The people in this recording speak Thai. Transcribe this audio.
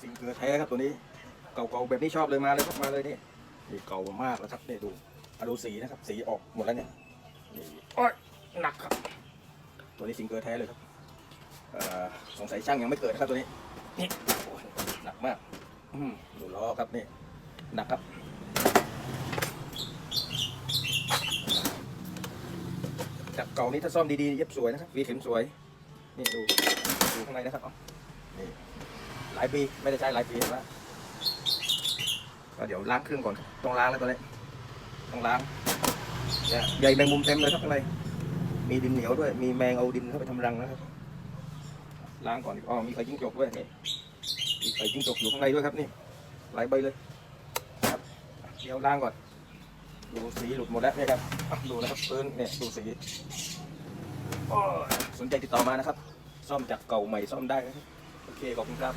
สิงเกลือแท้ครับตัวนี้ เก่าๆแบบนี้ชอบเลยมาเลยครับมาเลยนี่นี่เก่ามากแล้วครับนี่ดูอะดูสีนะครับ สีออกหมดแล้วเนี่ยนี่โอ้ยหนักครับ ตัวนี้สิงเกลือแท้เลยครับเอ่อสงสัยช่างยังไม่เกิดนะครับตัวนี้นี่โอ้ยหนักมากอืมดูล้อครับนี่หนักครับจากเก่านี้ถ้าซ่อมดีๆเย็บสวยนะครับวีเข็มสวยนี่ดูดูข้างในนะครับเอานี่ หลายปีไม่ได้ใช้หลายปีแล้วก็เดี๋ยวล้างเครื่องก่อนครับต้องล้างแล้วตอนนี้ต้องล้างเนี่ยใยแมงมุมเต็มเลยครับข้างในมีดินเหนียวด้วย มีแมงเอาดินเข้าไปทำรังนะครับล้างก่อนอ๋อมีไข่จิ้งจกด้วยนี่มีไข่จิ้งจกอยู่ข้างในด้วยครับนี่หลายใบเลยครับเดี๋ยวล้างก่อนดูสีหลุดหมดแล้วเนี่ยครับดูนะครับพื้นเนี่ยดูสีสนใจติดต่อมานะครับ ซ่อมจากเก่าใหม่ซ่อมได้นะครับ ขอบคุณครับ